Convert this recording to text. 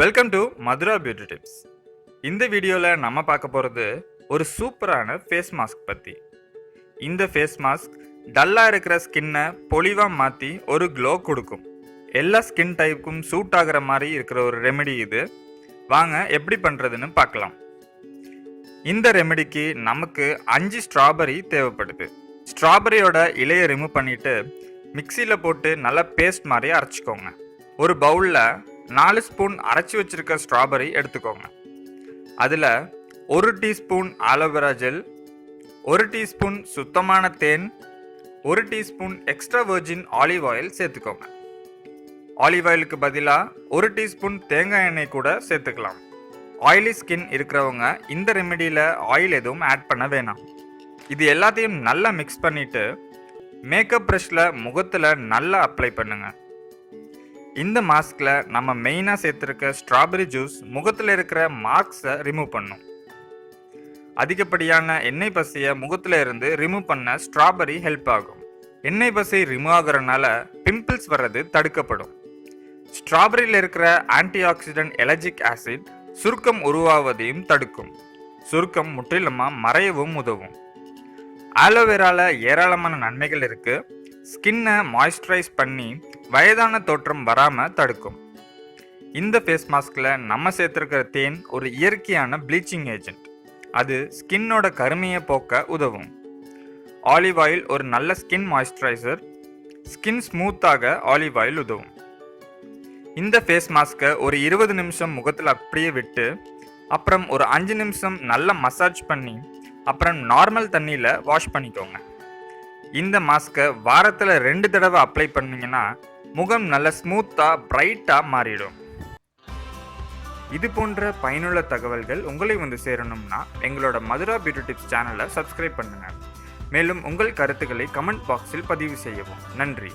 Welcome to Madhura beauty tips இந்த வீடியோவில் நம்ம பார்க்க போகிறது ஒரு சூப்பரான ஃபேஸ் மாஸ்க் பற்றி இந்த ஃபேஸ் மாஸ்க் டல்லாக இருக்கிற ஸ்கின்னை பொலிவாக மாற்றி ஒரு க்ளோ கொடுக்கும். எல்லா ஸ்கின் டைப்புக்கும் சூட் ஆகிற மாதிரி இருக்கிற ஒரு ரெமெடி இது. வாங்க எப்படி பண்ணுறதுன்னு பார்க்கலாம். இந்த ரெமெடிக்கு நமக்கு அஞ்சு ஸ்ட்ராபெரி தேவைப்படுது. ஸ்ட்ராபெரியோட இலையை ரிமூவ் பண்ணிவிட்டு மிக்சியில் போட்டு நல்லா பேஸ்ட் மாதிரி அரைச்சிக்கோங்க. ஒரு பவுலில் நாலு ஸ்பூன் அரைச்சி வச்சிருக்க ஸ்ட்ராபெரி எடுத்துக்கோங்க. அதில் ஒரு டீஸ்பூன் ஆலோவேரா ஜெல் ஒரு டீஸ்பூன் சுத்தமான தேன் ஒரு teaspoon extra virgin olive oil சேர்த்துக்கோங்க. ஆலிவ் ஆயிலுக்கு பதிலாக ஒரு டீஸ்பூன் தேங்காய் எண்ணெய் கூட சேர்த்துக்கலாம். ஆயிலி ஸ்கின் இருக்கிறவங்க இந்த ரெமெடியில் ஆயில் எதுவும் ஆட் பண்ண வேணாம். இது எல்லாத்தையும் நல்லா மிக்ஸ் பண்ணிவிட்டு மேக்கப் ப்ரஷில் முகத்தில் நல்லா அப்ளை பண்ணுங்கள் இந்த மாஸ்கில் நம்ம மெயினாக சேர்த்துருக்க ஸ்ட்ராபெரி ஜூஸ் முகத்தில் இருக்கிற மார்க்ஸை ரிமூவ் பண்ணும். அதிகப்படியான எண்ணெய் பசியை முகத்தில் இருந்து ரிமூவ் பண்ண ஸ்ட்ராபெரி ஹெல்ப் ஆகும். எண்ணெய் பசி ரிமூவ் ஆகுறதுனால பிம்பிள்ஸ் வர்றது தடுக்கப்படும். ஸ்ட்ராபெரியில் இருக்கிற ஆன்டி ஆக்சிடென்ட் எலர்ஜிக் ஆசிட் சுருக்கம் உருவாவதையும் தடுக்கும். சுருக்கம் முற்றிலுமாக மறையவும் உதவும். ஆலோவேரால ஏராளமான நன்மைகள் இருக்கு. ஸ்கின்னை மாய்ஸ்சரைஸ் பண்ணி வயதான தோற்றம் வராமல் தடுக்கும். இந்த ஃபேஸ் மாஸ்கில் நம்ம சேர்த்துருக்கிற தேன் ஒரு இயற்கையான ப்ளீச்சிங் ஏஜென்ட் அது ஸ்கின்னோட கருமையை போக்க உதவும். ஆலிவ் ஆயில் ஒரு நல்ல ஸ்கின் மாய்ஸ்சரைசர் ஸ்கின் ஸ்மூத்தாக ஆலிவ் ஆயில் உதவும். இந்த ஃபேஸ் மாஸ்க்கை ஒரு இருபது நிமிஷம் முகத்தில் அப்படியே விட்டு அப்புறம் ஒரு அஞ்சு நிமிஷம் நல்லா மசாஜ் பண்ணி அப்புறம் நார்மல் தண்ணியில் வாஷ் பண்ணிக்கோங்க. இந்த மாஸ்க்கை வாரத்தில் ரெண்டு தடவை அப்ளை பண்ணிங்கன்னா முகம் நல்ல ஸ்மூத்தாக பிரைட்டாக மாறிடும். இது போன்ற பயனுள்ள தகவல்கள் உங்களை வந்து சேரணும்னா எங்களோட மதுரா பியூட்டி டிப்ஸ் சேனலை சப்ஸ்கிரைப் பண்ணுங்கள் மேலும் உங்கள் கருத்துக்களை கமெண்ட் பாக்ஸில் பதிவு செய்யவும். நன்றி.